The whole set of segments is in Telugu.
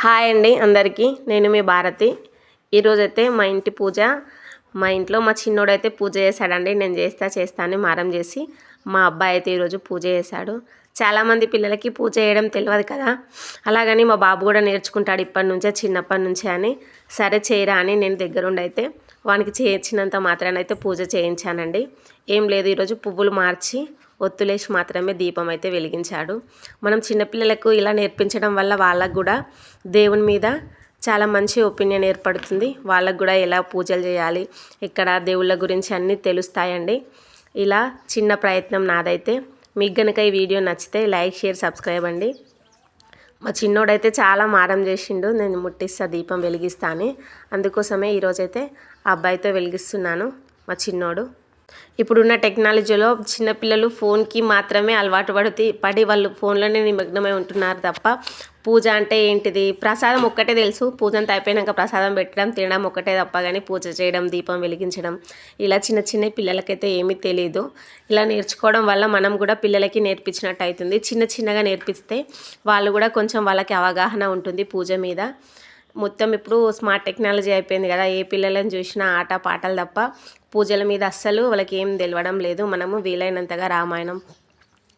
హాయ్ అండి అందరికీ. నేను మీ భారతి. ఈరోజైతే మా ఇంటి పూజ. మా ఇంట్లో మా చిన్నోడైతే పూజ చేశాడండి. నేను చేస్తా చేస్తాను మారం చేసి మా అబ్బాయి అయితే ఈరోజు పూజ చేశాడు. చాలామంది పిల్లలకి పూజ చేయడం తెలియదు కదా. అలాగని మా బాబు కూడా నేర్చుకుంటాడు ఇప్పటి నుంచే చిన్నప్పటి నుంచే అని. సరే చేయరా అని నేను దగ్గరుండి అయితే వానికి చేయించినంత మాత్రాన అయితే పూజ చేయించానండి. ఏం లేదు ఈరోజు పువ్వులు మార్చి ఒత్తులేసి మాత్రమే దీపం అయితే వెలిగించాడు. మనం చిన్నపిల్లలకు ఇలా నేర్పించడం వల్ల వాళ్ళకు కూడా దేవుని మీద చాలా మంచి ఒపీనియన్ ఏర్పడుతుంది. వాళ్ళకు కూడా ఎలా పూజలు చేయాలి ఇక్కడ దేవుళ్ళ గురించి అన్నీ తెలుస్తాయండి. ఇలా చిన్న ప్రయత్నం నాదైతే మీకు కనుక ఈ వీడియో నచ్చితే లైక్ షేర్ సబ్స్క్రైబ్ అండి. మా చిన్నోడైతే చాలా మారం చేసిండు. నేను ముట్టిస్తా దీపం వెలిగిస్తా అని. అందుకోసమే ఈరోజైతే ఆ అబ్బాయితో వెలిగిస్తున్నాను మా చిన్నోడు. ఇప్పుడున్న టెక్నాలజీలో చిన్నపిల్లలు ఫోన్కి మాత్రమే అలవాటు పడితే పడి వాళ్ళు ఫోన్లోనే నిమగ్నమై ఉంటున్నారు తప్ప పూజ అంటే ఏంటిది? ప్రసాదం ఒక్కటే తెలుసు. పూజ అంతా అయిపోయినాక ప్రసాదం పెట్టడం తినడం ఒక్కటే తప్ప కానీ పూజ చేయడం దీపం వెలిగించడం ఇలా చిన్న చిన్న పిల్లలకైతే ఏమీ తెలియదు ఇలా నేర్చుకోవడం వల్ల మనం కూడా పిల్లలకి నేర్పించినట్టు అవుతుంది చిన్న చిన్నగా నేర్పిస్తే వాళ్ళు కూడా కొంచెం వాళ్ళకి అవగాహన ఉంటుంది పూజ మీద. మొత్తం ఇప్పుడు స్మార్ట్ టెక్నాలజీ అయిపోయింది కదా ఏ పిల్లలను చూసినా ఆట పాటలు తప్ప పూజల మీద అస్సలు వాళ్ళకి ఏం తెలియడం లేదు. మనము వీలైనంతగా రామాయణం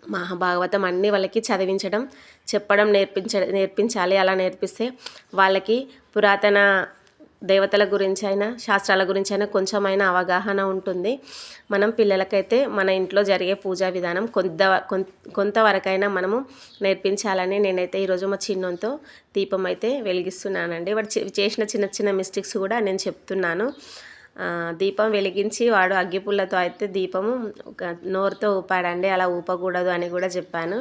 మహాభాగవతం అన్నీ వాళ్ళకి చదివించడం చెప్పడం నేర్పించ నేర్పించాలి. అలా నేర్పిస్తే వాళ్ళకి పురాతన దేవతల గురించి అయినా శాస్త్రాల గురించి అయినా కొంచెమైనా అవగాహన ఉంటుంది. మనం పిల్లలకైతే మన ఇంట్లో జరిగే పూజా విధానం కొంత కొంతవరకైనా మనము నేర్పించాలని నేనైతే ఈరోజు మా చిన్నంతో దీపం అయితే వెలిగిస్తున్నానండి. వాడు చేసిన చిన్న చిన్న మిస్టేక్స్ కూడా నేను చెప్తున్నాను. దీపం వెలిగించి వాడు అగ్గిపుల్లతో అయితే దీపము ఒక నోరుతో ఊపాడండి అలా ఊపకూడదు అని కూడా చెప్పాను.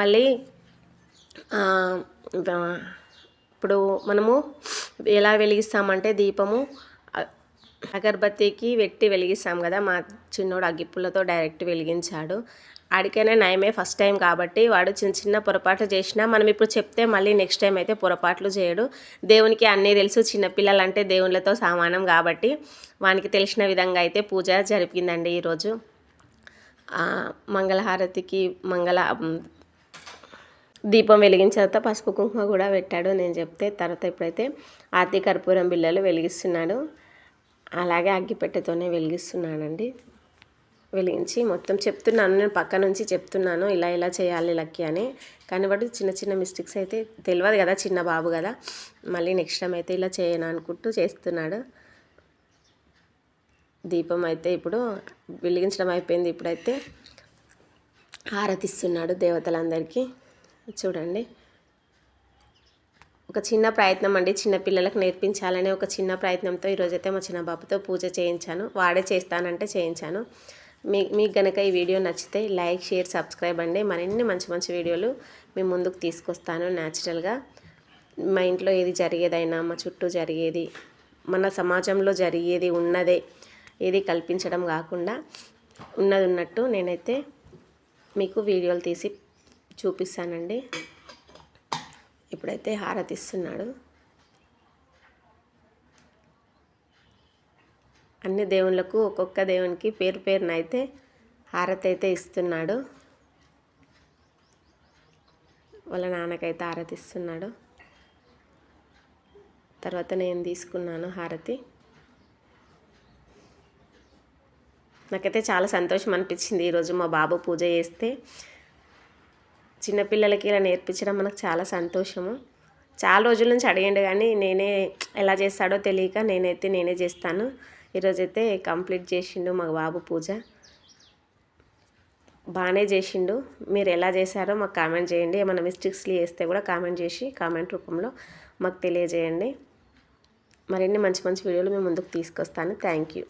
మళ్ళీ ఇప్పుడు మనము ఎలా వెలిగిస్తామంటే దీపము అగరబత్తికి పెట్టి వెలిగిస్తాం కదా మా చిన్నోడు అగ్గిప్పులతో డైరెక్ట్ వెలిగించాడు. ఆడికైనా నయమే ఫస్ట్ టైం కాబట్టి వాడు చిన్న చిన్న పొరపాట్లు చేసినా మనం ఇప్పుడు చెప్తే మళ్ళీ నెక్స్ట్ టైం అయితే పొరపాట్లు చేయడు. దేవునికి అన్నీ తెలుసు చిన్నపిల్లలు అంటే దేవుళ్ళతో సమానం కాబట్టి వానికి తెలిసిన విధంగా అయితే పూజ జరిపిందండి ఈరోజు. మంగళహారతికి మంగళ దీపం వెలిగించిన తర్వాత పసుపు కుంకుమ కూడా పెట్టాడు. నేను చెప్తే తర్వాత ఇప్పుడైతే ఆర్తి కర్పూరం బిళ్ళలు వెలిగిస్తున్నాడు. అలాగే అగ్గిపెట్టెతోనే వెలిగిస్తున్నాడండి. వెలిగించి మొత్తం చెప్తున్నాను. నేను పక్క నుంచి చెప్తున్నాను. ఇలా ఇలా చేయాలి లక్కీ అని. కానీ వాడు చిన్న చిన్న మిస్టేక్స్ అయితే తెలియదు కదా చిన్న బాబు కదా. మళ్ళీ నెక్స్ట్ టైం అయితే ఇలా చేయను అనుకుంటూ చేస్తున్నాడు. దీపం అయితే ఇప్పుడు వెలిగించడం అయిపోయింది. ఇప్పుడైతే హారతిస్తున్నాడు దేవతలందరికీ. చూడండి. ఒక చిన్న ప్రయత్నం అండి. చిన్నపిల్లలకు నేర్పించాలని నేర్పించాలనే ఒక చిన్న ప్రయత్నంతో ఈరోజైతే మా చిన్న బాబుతో పూజ చేయించాను. వాడే చేస్తానంటే చేయించాను. మీ మీకు గనక ఈ వీడియో నచ్చితే లైక్ షేర్ సబ్స్క్రైబ్ అండి. మరిన్ని మంచి మంచి వీడియోలు మీ ముందుకు తీసుకొస్తాను న్యాచురల్గా. మా ఇంట్లో ఏది జరిగేదైనా మా చుట్టూ జరిగేది మన సమాజంలో జరిగేది ఉన్నదే ఏది కల్పించడం కాకుండా ఉన్నది ఉన్నట్టు నేనైతే మీకు వీడియోలు తీసి చూపిస్తానండి. ఇప్పుడైతే హారతిస్తున్నాడు. అన్ని దేవుళ్ళకు ఒక్కొక్క దేవునికి పేరు పేరునైతే హారతి అయితే ఇస్తున్నాడు. వాళ్ళ నాన్నకైతే హారతి ఇస్తున్నాడు తర్వాత నేను తీసుకున్నాను హారతి. నాకైతే చాలా సంతోషం అనిపించింది ఈరోజు మా బాబు పూజ చేస్తే. చిన్నపిల్లలకి ఇలా నేర్పించడం మనకు చాలా సంతోషము. చాలా రోజుల నుంచి అడిగిండు కానీ నేనే ఎలా చేస్తాడో తెలియక నేనైతే నేనే చేస్తాను. ఈరోజైతే కంప్లీట్ చేసిండు మా బాబు పూజ. బాగానే చేసిండు. మీరు ఎలా చేశారో మాకు కామెంట్ చేయండి. ఏమైనా మిస్టేక్స్లు చేస్తే కూడా కామెంట్ చేసి కామెంట్ రూపంలో మాకు తెలియజేయండి. మరిన్ని మంచి మంచి వీడియోలు మేము ముందుకు తీసుకొస్తాను. Thank you.